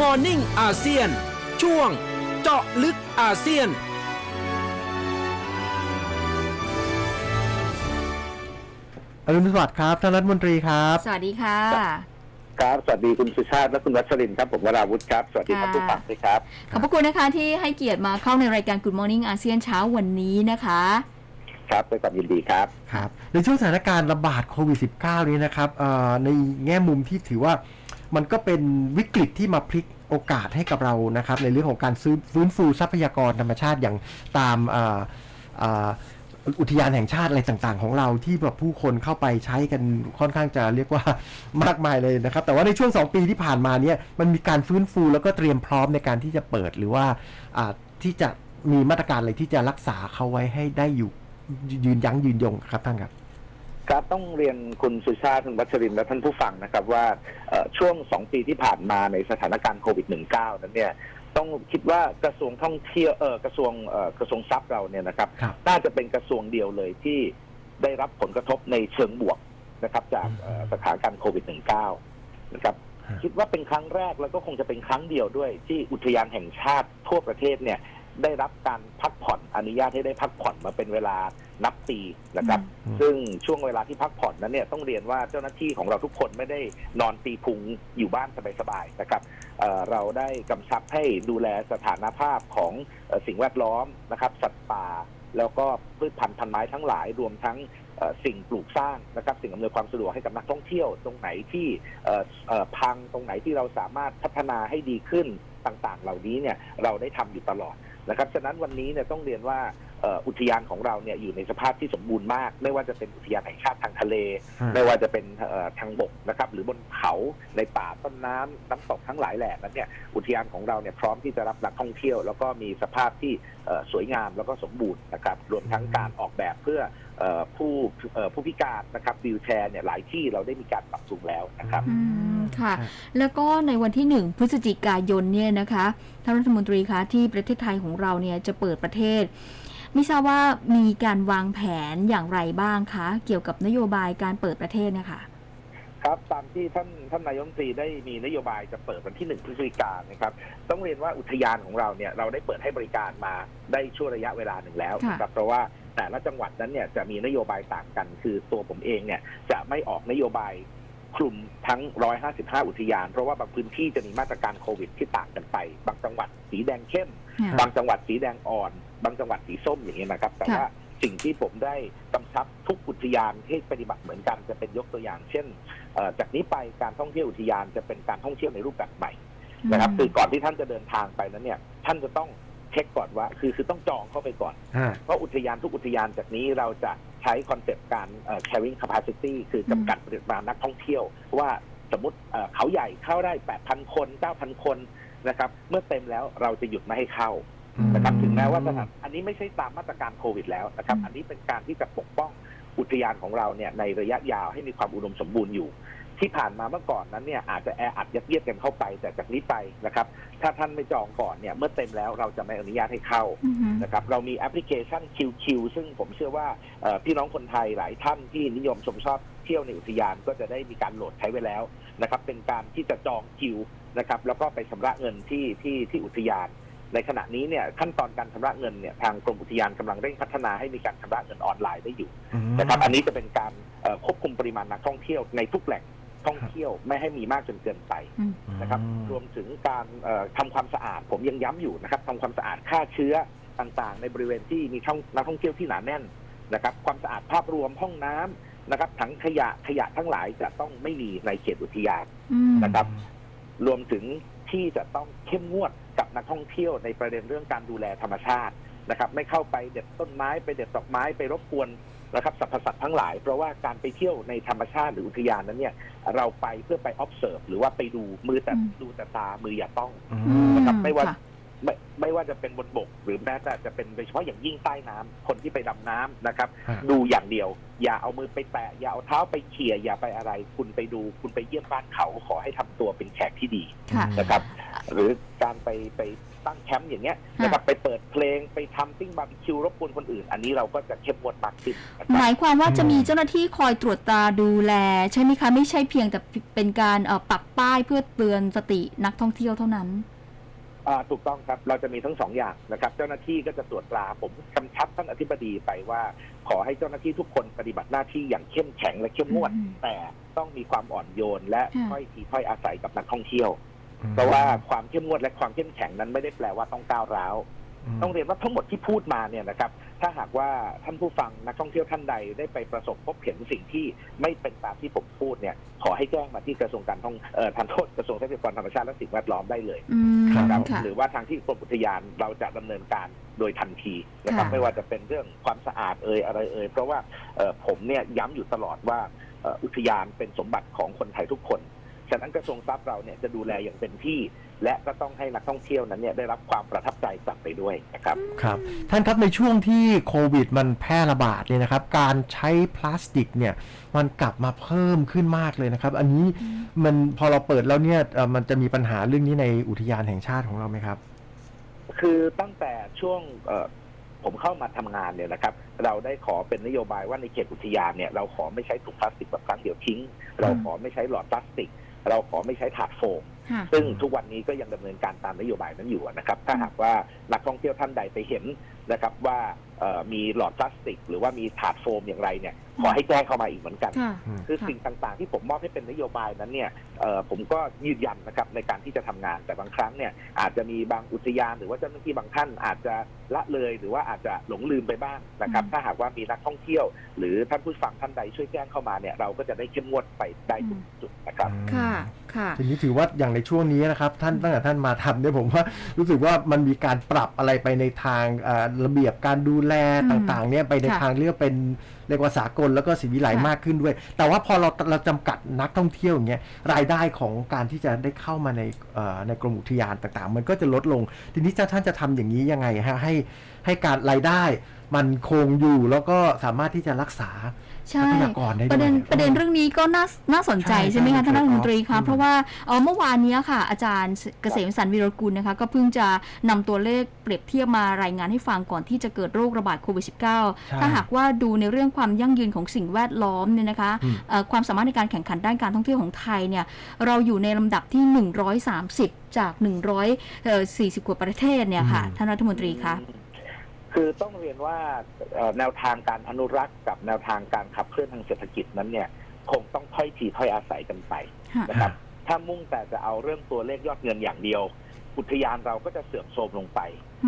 Morning อาเซียน ช่วง เจาะลึกอาเซียน อรุณสวัสดิ์ครับท่านรัฐมนตรีครับ สวัสดีค่ะ ครับ สวัสดีคุณสุชาติและคุณวัชรินทร์ครับ ผมวราวุฒิครับ สวัสดีท่านค่ะ ผู้ฟังด้วยครับ ขอบพระคุณนะคะที่ให้เกียรติมาเข้าในรายการ Good Morning อาเซียนเช้าวันนี้นะคะ ครับด้วยความยินดีครับ ครับในช่วงสถานการณ์ระบาดโควิด -19 นี้นะครับเอ่อในแง่มุมที่ถือว่า มันก็เป็นวิกฤตที่มาพลิกโอกาสให้กับเรานะครับ ในเรื่องของการซื้อฟื้นฟูทรัพยากรธรรมชาติอย่างตามอุทยานแห่งชาติอะไรต่างๆ ของเราที่แบบผู้คนเข้าไปใช้กันค่อนข้างจะเรียกว่ามากมายเลยนะครับ แต่ว่าในช่วง 2 ปีที่ผ่านมาเนี่ยมันมีการฟื้นฟูแล้วก็เตรียมพร้อมในการที่จะเปิดหรือว่าอ่าที่จะมีมาตรการอะไรที่จะรักษาเขาไว้ให้ได้อยู่ยืนยั้งยืนยงครับท่านครับ ครับต้องเรียนคุณสุชาติคุณวัชรินทร์และท่านผู้ฟังนะครับว่าเอ่อช่วงสองปีที่ผ่านมาในสถานการณ์โควิด -19 นั้นเนี่ยต้องคิดว่ากระทรวงท่องเที่ยวเออกระทรวงเอ่อกระทรวงทรัพย์เราเนี่ยนะครับครับ น่าจะเป็นกระทรวงเดียวเลยที่ได้รับผลกระทบในเชิงบวกนะครับ จากเอ่อสถานการณ์โควิด -19 นะครับฮะคิดว่าเป็นครั้งแรกแล้วก็คงจะเป็นครั้งเดียวด้วย ที่อุทยานแห่งชาติทั่วประเทศเนี่ยได้รับการพักผ่อน อนุญาตให้ได้พักผ่อนมาเป็นเวลานับปีนะครับ อืม ซึ่งช่วงเวลาที่พักผ่อนนั้นเนี่ยต้องเรียนว่าเจ้าหน้าที่ของเราทุกคนไม่ได้นอนตีพุงอยู่บ้านสบายๆนะครับเอ่อเราได้กำชับให้ดูแลสถานภาพของเอ่อสิ่งแวดล้อมนะครับสัตว์ป่า แล้วก็พืชพันธุ์พันไม้ทั้งหลายรวมทั้งเอ่อสิ่งปลูกสร้างนะครับ สิ่งอำนวยความสะดวกให้กับนักท่องเที่ยว ตรงไหนที่เอ่อเอ่อพังตรงไหนที่เราสามารถพัฒนาให้ดีขึ้นต่างๆ เหล่านี้เนี่ยเราได้ทำอยู่ตลอด นะครับฉะนั้นวันนี้เนี่ยต้องเรียนว่า อ่ออุทยานของเราเนี่ยอยู่ในสภาพที่สมบูรณ์มาก ไม่ว่าจะเป็นอุทยานแห่งชาติทางทะเล ไม่ว่าจะเป็นเอ่อทางบกนะครับ หรือบนเขาในป่าต้นน้ำน้ำตกทั้งหลายแหล่นั้นเนี่ยอุทยานของเราเนี่ยพร้อมที่จะรับนักท่องเที่ยว แล้วก็มีสภาพที่เอ่อสวยงามแล้วก็สมบูรณ์นะครับ รวมทั้งการออกแบบเพื่อเอ่อผู้เอ่อผู้พิการนะครับวิวแชร์เนี่ยหลายที่เราได้มีการปรับปรุงแล้วนะครับอืมค่ะครับแล้วก็ในวันที่ 1 พฤศจิกายนเนี่ยนะคะท่านรัฐมนตรีคะที่ประเทศไทยของเราเนี่ยจะเปิดประเทศ ไม่ทราบว่ามีการวางแผนอย่างไรบ้างคะ เกี่ยวกับนโยบายการเปิดประเทศนะคะครับตามที่ท่านท่านนายกรัฐมนตรีได้มีนโยบายจะเปิดวันที่หนึ่งพฤศจิกายนนะครับ ต้องเรียนว่าอุทยานของเราเนี่ยเราได้เปิดให้บริการมาได้ช่วงระยะเวลาหนึ่งแล้วนะครับเพราะว่าแต่ละจังหวัดนั้นเนี่ยจะมีนโยบายต่างกัน คือตัวผมเองเนี่ยจะไม่ออกนโยบายคลุมทั้ง 155 อุทยาน เพราะว่าบางพื้นที่จะมีมาตรการโควิดที่ต่างกันไป บางจังหวัดสีแดงเข้มค่ะบางจังหวัดสีแดงอ่อน บางจังหวัดสีส้มอย่างนี้ยนะครับ แต่ค่ะว่าสิ่งที่ผมได้กำชับทุกอุทยานให้ปฏิบัติเหมือนกันจะเป็นยกตัวอย่าง เช่นเอ่อจากนี้ไปการท่องเที่ยวอุทยานจะเป็นการท่องเที่ยวในรูปแบบใหม่นะครับคือก่อนที่ท่านจะเดินทางไปนั้นเนี่ย ท่านจะต้องเช็คก่อนว่า คือคือต้องจองเข้าไปก่อนฮะเพราะอุทยานทุกอุทยานจากนี้เราจะใช้คอนเซปต์การเอ่อ carrying capacity คือจำกัดปริมาณนักท่องเที่ยว ว่าสมมติเอ่อเขาใหญ่เข้าได้ 8,000 คน 9,000 คนนะครับ เมื่อเต็มแล้วเราจะหยุดไม่ให้เข้า นะครับถึงแม้ว่าสถานอันนี้ไม่ใช่ตามมาตรการโควิดแล้วนะครับอืมอันนี้เป็นการที่จะปกป้องอุทยานของเราเนี่ยในระยะยาวให้มีความอุดมสมบูรณ์อยู่ ที่ผ่านมาเมื่อก่อนนั้นเนี่ยอาจจะแออัดยัดเยียดกันเข้าไป แต่จากนี้ไปนะครับ ถ้าท่านไม่จองก่อนเนี่ยเมื่อเต็มแล้วเราจะไม่อนุญาตให้เข้าอือฮึนะครับเรามีแอปพลิเคชัน QQ ซึ่งผมเชื่อว่าเอ่อพี่น้องคนไทยหลายท่านที่นิยมชมชอบเที่ยวในอุทยานก็จะได้มีการโหลดใช้ไว้แล้วนะครับเป็นการที่จะจองคิวนะครับแล้วก็ไปชำระเงินที่ที่ที่อุทยาน ในขณะนี้เนี่ยขั้นตอนการชำระเงินเนี่ยทางกรมอุทยานกำลังเร่งพัฒนาให้มีการชำระเงินออนไลน์ได้อยู่นะครับอันนี้จะเป็นการเอ่อควบคุมปริมาณนักท่องเที่ยวในทุกแหล่งท่องเที่ยวไม่ให้มีมากจนเกินไปนะครับ รวมถึงการเอ่อทำความสะอาดผมยังย้ำอยู่นะครับทำความสะอาดฆ่าเชื้อต่างๆ ในบริเวณที่มีท่องนักท่องเที่ยวที่หนาแน่นนะครับ ความสะอาดภาพรวมห้องน้ำนะครับถังขยะขยะทั้งหลายจะต้องไม่มีในเขตอุทยานอืมนะครับ รวมถึง ที่จะต้องเข้มงวดกับนักท่องเที่ยวในประเด็นเรื่องการดูแลธรรมชาตินะครับ ไม่เข้าไปเด็ดต้นไม้ไปเด็ดดอกไม้ไปรบกวนนะครับสรรพสัตว์ทั้งหลาย เพราะว่าการไปเที่ยวในธรรมชาติหรืออุทยานนั้นเนี่ย เราไปเพื่อไป observe หรือว่าไปดูมือแต่อืมดูแต่ตามืออย่าต้องอือืมนะครับไม่ว่าค่ะ ไม่ไม่ว่าจะเป็นบนบก หรือแม้แต่จะเป็นโดยเฉพาะอย่างยิ่งใต้น้ำคนที่ไปดำน้ำนะครับ ฮะ ดูอย่างเดียว อย่าเอามือไปแตะอย่าเอาเท้าไปเขี่ยอย่าไปอะไร คุณไปดู คุณไปเยี่ยมบ้านเขาขอให้ทำตัวเป็นแขกที่ดี ค่ะ นะครับ หรือการไปไปตั้งแคมป์อย่างเงี้ยนะครับไปเปิดเพลงไปทำติ้งบาร์บีคิวรบกวนคนอื่น อันนี้เราก็จะเข้มงวดมากขึ้นนะคหรับ มายความว่าจะมีเจ้าหน้าที่คอยตรวจตราดูแล ใช่ไหมคะ ไม่ใช่เพียงแต่เป็นการเอ่อปักป้ายเพื่อเตือนสตินักท่องเที่ยวเท่านั้นอ่า ถูกต้องครับ เราจะมีทั้งสองอย่างนะครับ เจ้าหน้าที่ก็จะตรวจตราผมกำชับท่านอธิบดีไปว่า ขอให้เจ้าหน้าที่ทุกคนปฏิบัติหน้าที่อย่างเข้มแข็งและเข้มงวดอืมแต่ต้องมีความอ่อนโยน และค่ะค่อยทีค่อยอาศัยกับนักท่องเที่ยว เพราะว่าความเข้มงวดและความเข้มแข็งนั้นไม่ได้แปลว่าต้องก้าวร้าว ต้องเรียนว่าทั้งหมดที่พูดมาเนี่ยนะครับ ถ้าหากว่าท่านผู้ฟังนักท่องเที่ยวท่านใดได้ไปประสบพบเห็นสิ่งที่ไม่เป็นตามที่ผมพูดเนี่ย ขอให้แจ้งมาที่กระทรวงการท่องเอ่อทันโทษกระทรวงทรัพยากรธรรมชาติและสิ่งแวดล้อมได้เลยอืมนะครับค่ะหรือว่าทางที่กรมอุทยานเราจะดำเนินการโดยทันทีนะครับค่ะไม่ว่าจะเป็นเรื่องความสะอาดเอ่ยอะไรเอ่ยเพราะว่าเอ่อผมเนี่ยย้ำอยู่ตลอดว่าเอ่ออุทยานเป็นสมบัติของคนไทยทุกคน ฉะนั้นกระทรวงทรัพย์เราเนี่ยจะดูแลอย่างเต็มที่ และก็ต้องให้นักท่องเที่ยวนั้นเนี่ยได้รับความประทับใจกลับไปด้วยนะครับ ครับ ท่านครับในช่วงที่โควิดมันแพร่ระบาดเนี่ยนะครับ การใช้พลาสติกเนี่ยมันกลับมาเพิ่มขึ้นมากเลยนะครับ อันนี้มันพอเราเปิดแล้วเนี่ยเอ่อมันจะมีปัญหาเรื่องนี้ในอุทยานแห่งชาติของเราไหมครับ คือตั้งแต่ช่วงเอ่อผมเข้ามาทำงานเนี่ยนะครับ เราได้ขอเป็นนโยบายว่าในเขตอุทยานเนี่ยเราขอไม่ใช้ถุงพลาสติกแบบครั้งเดียวทิ้ง เราขอไม่ใช้หลอดพลาสติก เราขอไม่ใช้ถาดโฟมค่ะซึ่งทุกวันนี้ก็ยังดำเนินการตามนโยบายนั้นอยู่นะครับ ถ้าหากว่านักท่องเที่ยวท่านใดไปเห็นนะครับว่าเอ่อมีหลอดพลาสติก หรือว่ามีถาดโฟมอย่างไรเนี่ยขอให้แจ้งเข้ามาอีกเหมือนกัน ค่ะ คือค่ะสิ่งต่างๆ ที่ผมมอบให้เป็นนโยบายนั้นเนี่ยเอ่อผมก็ยืนยันนะครับในการที่จะทำงานแต่บางครั้งเนี่ยอาจจะมีบางอุทยานหรือว่าเจ้าหน้าที่บางท่านอาจจะละเลยหรือว่าอาจจะหลงลืมไปบ้างนะครับ อืม ถ้าหากว่ามีนักท่องเที่ยว หรือท่านผู้ฟังท่านใดช่วยแจ้งเข้ามาเนี่ยเราก็จะได้เข้มงวดไปได้ทุกจุดนะครับ ค่ะ ค่ะ ทีนี้ถือว่าอย่างในช่วงนี้นะครับ ท่านตั้งแต่ท่านมาทำเนี่ยผมว่ารู้สึกว่ามันมีการปรับอะไรไปในทางเอ่อระเบียบการดูแลอืมต่างๆเนี่ยไปในค่ะทางเรียกว่าเป็นเรียกว่าสากลแล้วก็สีวิไลค่ะมากขึ้นด้วย แต่ว่าพอเราเราจำกัดนักท่องเที่ยวอย่างเงี้ยรายได้ของการที่จะได้เข้ามาในเอ่อในกรมอุทยานต่างๆ มันก็จะลดลง ทีนี้ท่านจะทำอย่างนี้ยังไงฮะให้ให้การรายได้มันคงอยู่แล้วก็สามารถที่จะรักษา ใช่ทรัพยากรได้ด้วยประเด็นประเด็นเรื่องนี้ก็น่าน่าสนใจใช่ใช่ไหมใช่คะท่านรัฐมนตรีอืคะมเพราะว่าเอ่อเมื่อวานเนี้ยค่ะ อาจารย์เกษมสันต์วีรกุลนะคะก็เพิ่งจะนำตัวเลขเปรียบเทียบมารายงานให้ฟังก่อนที่จะเกิดโรคระบาดโควิด -19 ถ้าหากว่าดูในเรื่องความยั่งยืนของสิ่งแวดล้อมเนี่ยนะคะอืมเอ่อความสามารถในการแข่งขันด้านการท่องเที่ยวของไทยเนี่ยเราอยู่ในลำดับที่ 130 จาก 140 กว่าประเทศเนี่ยค่ะอืมท่านรัฐมนตรีคะ คือต้องเรียนว่าเอ่อแนวทางการอนุรักษ์กับแนวทางการขับเคลื่อนทางเศรษฐกิจนั้นเนี่ย คงต้องถ้อยทีถ้อยอาศัยกันไปค่ะนะครับ ถ้ามุ่งแต่จะเอาเรื่องตัวเลขยอดเงินอย่างเดียว อุทยานเราก็จะเสื่อมโทรมลงไป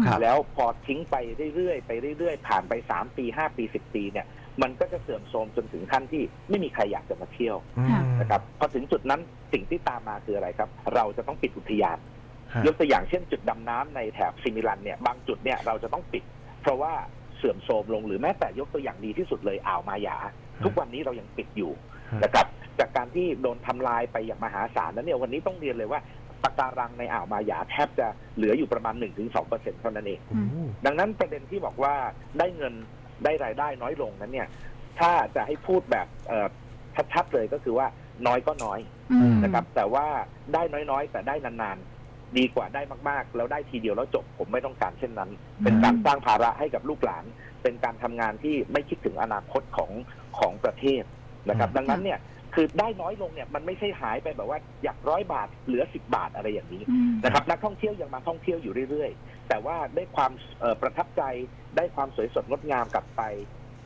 ครับแล้วพอทิ้งไปเรื่อยๆไปเรื่อยๆ ผ่านไปสามปีห้าปีสิบปีเนี่ย มันก็จะเสื่อมโทรมจนถึงขั้นที่ไม่มีใครอยากจะมาเที่ยวอืมนะครับพอถึงจุดนั้นสิ่งที่ตามมาคืออะไรครับ เราจะต้องปิดอุทยานฮะยกตัวอย่างเช่นจุดดำน้ำในแถบซิมิลันเนี่ยบางจุดเนี่ยเราจะต้องปิด เพราะว่าเสื่อมโทรมลงหรือแม้แต่ยกตัวอย่างดีที่สุดเลยอ่าวมาหยา ทุกวันนี้เรายังปิดอยู่ฮะนะครับจากการที่โดนทำลายไปอย่างมหาศาลนั้นเนี่ยวันนี้ต้องเรียนเลยว่าปะการังในอ่าวมาหยาแทบจะเหลืออยู่ประมาณ 1-2%เท่านั้นเองโอ้โหดังนั้นประเด็นที่บอกว่าได้เงินได้รายได้น้อยลงนั้นเนี่ย ถ้าจะให้พูดแบบเอ่อชัดๆเลยก็คือว่าน้อยก็น้อยอืมนะครับ แต่ว่าได้น้อยๆ แต่ได้นานๆ ดีกว่าได้มากๆ แล้วได้ทีเดียวแล้วจบผมไม่ต้องการเช่นนั้น เป็นการสร้างภาระให้กับลูกหลาน เป็นการทำงานที่ไม่คิดถึงอนาคตของของประเทศนะครับอืมดังนั้นเนี่ยคือได้น้อยลงเนี่ยมันไม่ใช่หายไปแบบว่าอยากร้อยบาทเหลือสิบบาทอะไรอย่างนี้อืมนะครับนักท่องเที่ยวยังมาท่องเที่ยวอยู่เรื่อยๆ แต่ว่าได้ความเอ่อประทับใจได้ความสวยสดงดงามกลับไป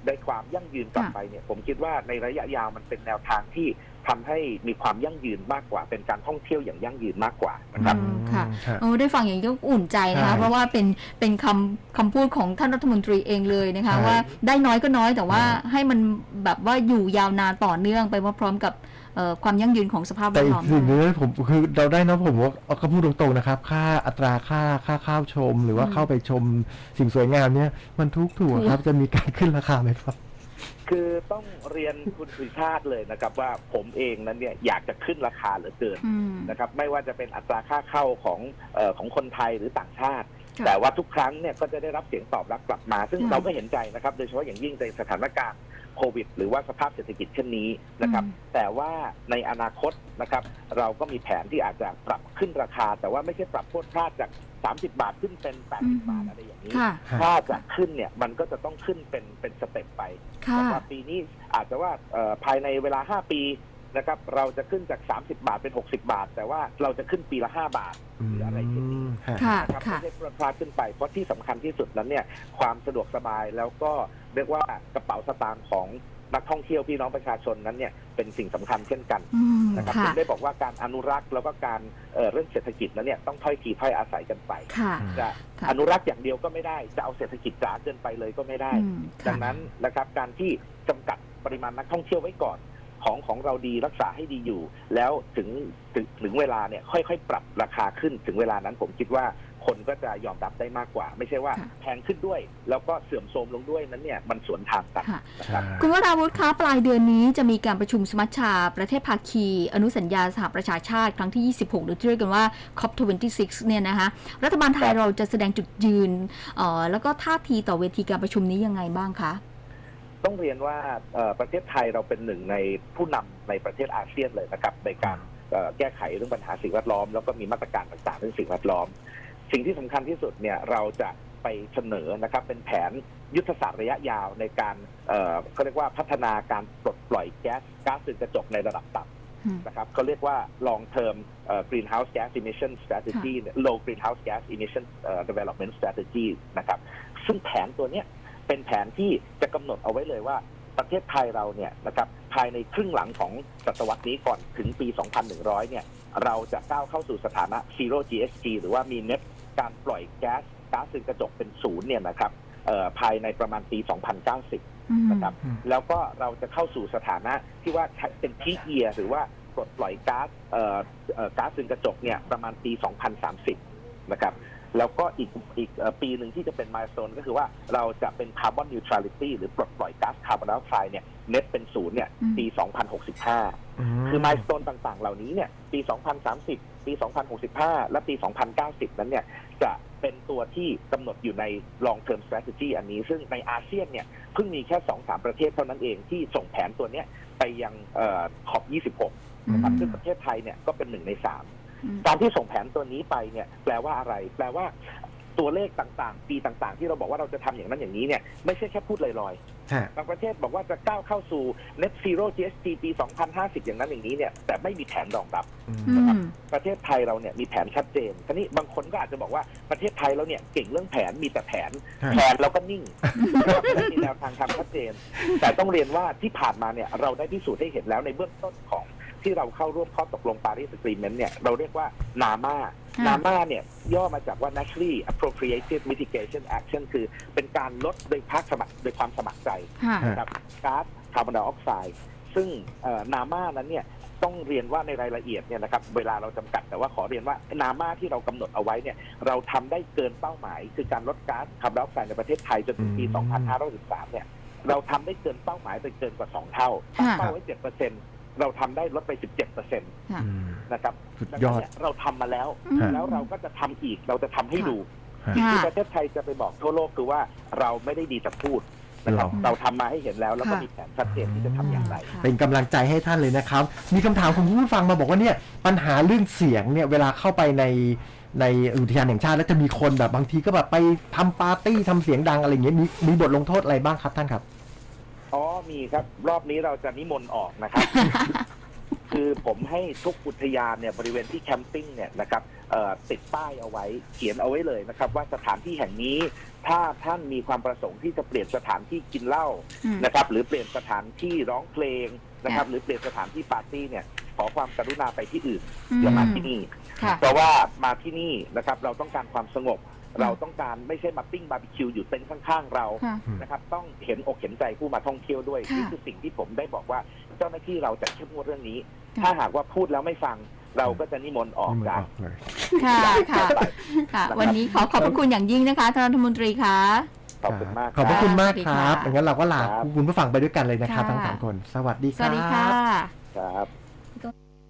ได้ความยั่งยืนกลับค่ะไปเนี่ยผมคิดว่าในระยะยาวมันเป็นแนวทางที่ ทำให้มีความยั่งยืนมากกว่า เป็นการท่องเที่ยวอย่างยั่งยืนมากกว่านะครับอืมค่ะฮะโอ้ได้ฟังอย่างนี้ก็อุ่นใจนะคะใช่เพราะว่าเป็นเป็นคำคำพูดของท่านรัฐมนตรีเองเลยนะคะใช่ว่าได้น้อยก็น้อยแต่ว่าใช่ให้มันแบบว่าอยู่ยาวนานต่อเนื่องไปพร้อมๆกับเอ่อความยั่งยืนของสภาพแวแต่ดอีล้กอมสิ่งหนึด้งวยนะผมคือเราได้นะผมว่าเอาก็พูดตรงๆนะครับ ค่าอัตราค่าค่าข้าวชม หรือว่าอืมเข้าไปชมสิ่งสวยงามเนี่ยมันทุกถูกๆครับจะมีการขึ้นราคาไหมครับ คือต้องเรียนคุณสุชาติเลยนะครับ ว่าผมเองนั้นเนี่ยอยากจะขึ้นราคาเหลือเกินอืม นะครับ ไม่ว่าจะเป็นอัตราค่าเข้าของเออของคนไทยหรือต่างชาติ ค่ะแต่ว่าทุกครั้งเนี่ยก็จะได้รับเสียงตอบรับกลับมา ซึ่งอืม เราก็เห็นใจนะครับ โดยเฉพาะอย่างยิ่งในสถานการณ์โควิด หรือว่าสภาพเศรษฐกิจเช่นนี้นะครับอืมแต่ว่าในอนาคตนะครับ เราก็มีแผนที่อาจจะปรับขึ้นราคา แต่ว่าไม่ใช่ปรับพรวดพลาดจาก 30บาทขึ้นเป็นอืม80บาทอะไรอย่างนี้ ค่ะ ถ้าจะขึ้นเนี่ยมันก็จะต้องขึ้นเป็นเป็นสเต็ปไปค่ะนะครับปีนี้อาจจะว่าเอ่อภายในเวลา5ปีนะครับเราจะขึ้นจาก 30 บาทเป็น 60 บาท แต่ว่าเราจะขึ้นปีละ 5 บาท หรืออะไรเช่นนี้ ฮะ ค่ะ นะครับค่ะ ไม่ใช่พรวดพลาดขึ้นไป เพราะที่สำคัญที่สุดนั้นเนี่ยความสะดวกสบายแล้วก็เรียกว่ากระเป๋าสตางค์ของ นักท่องเที่ยวพี่น้องประชาชนนั้นเนี่ยเป็นสิ่งสำคัญเช่นกันอืมนะครับค่ะถึงได้บอกว่าการอนุรักษ์แล้วก็การเอ่อเรื่องเศรษฐกิจนั้นเนี่ยต้องถ้อยทีถ้อยอาศัยกันไปค่ะจะค่ะอนุรักษ์อย่างเดียวก็ไม่ได้ จะเอาเศรษฐกิจจ๋าเกินไปเลยก็ไม่ได้อืมดัค่ะงนั้นนะครับการที่จำกัดปริมาณนักท่องเที่ยวไว้ก่อนของของเราดีรักษาให้ดีอยู่ แล้วถึงถึงถึงเวลาเนี่ยค่อยๆ ปรับราคาขึ้นถึงเวลานั้นผมคิดว่า คนก็จะยอมรับได้มากกว่า ไม่ใช่ว่าค่ะแพงขึ้นด้วย แล้วก็เสื่อมโทรมลงด้วยนั้นเนี่ยมันสวนทางกันค่ะนะครับคุณวราวุฒิคะปลายเดือนนี้จะมีการประชุมสมัชชา ประเทศภาคี อนุสัญญาสหประชาชาติครั้งที่ 26 หรือที่เรียกกันว่า COP26 เนี่ยนะคะรัฐบาลไทยครับเราจะแสดงจุดยืนเอ่อแล้วก็ท่าทีต่อเวทีการประชุมนี้ยังไงบ้างคะต้องเรียนว่าเอ่อประเทศไทยเราเป็นหนึ่งในผู้นำในประเทศอาเซียนเลยนะครับในการเอ่อแก้ไขเรื่องปัญหาสิ่งแวดล้อม แล้วก็มีมาตรการต่างๆเรื่องสิ่งแวดล้อม สิ่งที่สำคัญที่สุดเนี่ยเราจะไปเสนอนะครับเป็นแผนยุทธศาสตร์ระยะยาวในการเอ่อเขาเรียกว่าพัฒนาการปลดปล่อยแก๊สก๊าซเรือนกระจกในระดับต่ำอืมนะครับเขาเรียกว่า long term เอ่อ greenhouse gas emission strategy เนี่ย low greenhouse gas emission เอ่อ development strategy นะครับ ซึ่งแผนตัวเนี้ยเป็นแผนที่จะกำหนดเอาไว้เลยว่าประเทศไทยเราเนี่ยนะครับภายในครึ่งหลังของศตวรรษนี้ก่อนถึงปี 2100 เนี่ย เราจะก้าวเข้าสู่สถานะ zero GHG หรือว่ามีเน็ต การปล่อยแก๊สก๊าซเรือนกระจกเป็นศูนย์เนี่ยนะครับเอ่อภายในประมาณปี 2090อืมนะครับอืมแล้วก็เราจะเข้าสู่สถานะที่ว่าเป็นพีเกียหรือว่าปลดปล่อยก๊าซเอ่อเอ่อก๊าซเรือนกระจกเนี่ยประมาณปี 2030 นะครับ แล้วก็อีกอีกเอ่อปีหนึ่งที่จะเป็นมายส n นก็คือว่าเราจะเป็นคาร์บอนนิวทรัลิตี้หรือปลดปล่อยก๊าซคาร์บอนไดออกไซด์เนี่ยเน็ตเป็นศูนย์เนี่ยอืมปี 2065 คือมายส n นต่างๆ เหล่านี้เนี่ยปี 2030 ปี 2065 และปี 2090 นั้นเนี่ยจะเป็นตัวที่กำหนดอยู่ใน long term strategy อันนี้ ซึ่งในอาเซียนเนี่ยเพิ่งมีแค่ 2-3 ประเทศเท่านั้นเองที่ส่งแผนตัวเนี้ยไปยังขอบ 26 นะครับอืมซึ่งประเทศไทยเนี่ยก็เป็นหนึ่งในสามอืมการที่ส่งแผนตัวนี้ไปเนี่ยแปลว่าอะไร แปลว่า ตัวเลขต่างๆ ปีต่างๆ ที่เราบอกว่าเราจะทำอย่างนั้นอย่างนี้เนี่ยไม่ใช่แค่พูดลอยฮะๆบางประเทศบอกว่าจะก้าวเข้าสู่ net zero GHG ปี 2050 อย่างนั้นอย่างนี้เนี่ยแต่ไม่มีแผนรองรับอือืมมประเทศไทยเราเนี่ยมีแผนชัดเจนทีนี้บางคนก็อาจจะบอกว่าประเทศไทยเราเนี่ยเก่งเรื่องแผนมีแต่แผนฮะแผนเราก็นิ่งเราไม่ได้มีแนวทางทำชัดเจน แต่ต้องเรียนว่าที่ผ่านมาเนี่ยเราได้พิสูจน์ให้เห็นแล้วในเบื้องต้นของ ที่เราเข้าร่วมข้อตกลงปารีส Agreement เนี่ยเราเรียกว่า NAMA ค่ะ NAMA เนี่ยย่อมาจากว่า Naturally Appropriated Mitigation Action คือเป็นการลดโดยภาคสมัครโดยความสมัครใจค่ะนะครับก๊าซคาร์บอนไดออกไซด์ซึ่งนาม่านั้นเนี่ยต้องเรียนว่าในรายละเอียดเนี่ยนะครับเวลาเราจำกัดแต่ว่าขอเรียนว่านาม่าที่เรากำหนดเอาไว้เนี่ยเราทำได้เกินเป้าหมาย คือการลดก๊าซคาร์บอนไดออกไซด์ในประเทศไทยจนถึงปีอืม2513 เนี่ยเราทำได้เกินเป้าหมายไปเกินกว่า 2 เท่าตั้งค่ะเป้าไว้7%เราทำได้ลดไป 17%ค่ะ อืม นะครับสุดดังยนั้อนดเนี่ยเราทำมาแล้ว อืม แล้วเราก็จะทำอีกเราจะทำให้ดู ฮะ สิ่งที่ค่ะประเทศไทยจะไปบอกทั่วโลกคือว่าเราไม่ได้ดีแต่พูดนะครับเรา เราทำมาให้เห็นแล้วแล้วก็ค่ะ มีแผนชัดเจนที่จะทำอย่างไร ค่ะ เป็นกำลังใจให้ท่านเลยนะครับ มีคำถามของผู้ฟังมาบอกว่าเนี่ยปัญหาเรื่องเสียงเนี่ยเวลาเข้าไปในในอุทยานแห่งชาติแล้วจะมีคนแบบบางทีก็แบบไปทำปาร์ตี้ทำเสียงดังอะไรอย่างเงี้ยมีมีบทลงโทษอะไรบ้างครับท่านครับอ๋อ มีครับ รอบนี้เราจะนิมนต์ออกนะครับ คือผมให้ทุกอุทยานเนี่ยบริเวณที่แคมปิ้งเนี่ยนะครับเอ่อติดป้ายเอาไว้เขียนเอาไว้เลยนะครับ ว่าสถานที่แห่งนี้ถ้าท่านมีความประสงค์ที่จะเปลี่ยนสถานที่กินเหล้าอืม นะครับ หรือเปลี่ยนสถานที่ร้องเพลงนะครับค่ะหรือเปลี่ยนสถานที่ปาร์ตี้เนี่ยขอความกรุณาไปที่อื่นอือย่ามาที่นี่ ค่ะ เพราะว่ามาที่นี่นะครับเราต้องการความสงบ เราต้องการไม่ใช่มาปิ้งบาร์บีคิวอยู่เต็นท์ข้างๆเราค่ะ นะครับต้องเห็นอกเห็นใจผู้มาท่องเที่ยวด้วยค่ะนี่คือสิ่งที่ผมได้บอกว่าเจ้าหน้าที่เราจะเข้มงวดเรื่องนี้ ค่ะ ถ้าหากว่าพูดแล้วไม่ฟังเราก็จะนิมนต์ออกนี่มันจากออกเลย ค่ะค่ะไปค่ะนะครับวันนี้ขอขอบพระคุณอย่างยิ่งนะคะท่านรัฐมนตรีค่ะ ขอบคุณมากขอบพระคุณมากสวัสดีคค่ะรับงั้นเราก็ลาครับ คุณผู้ฟังไปด้วยกันเลยนะครับค่ะ ทั้งสามคน สวัสดีคสรับ วัสดีค่ะ ครับ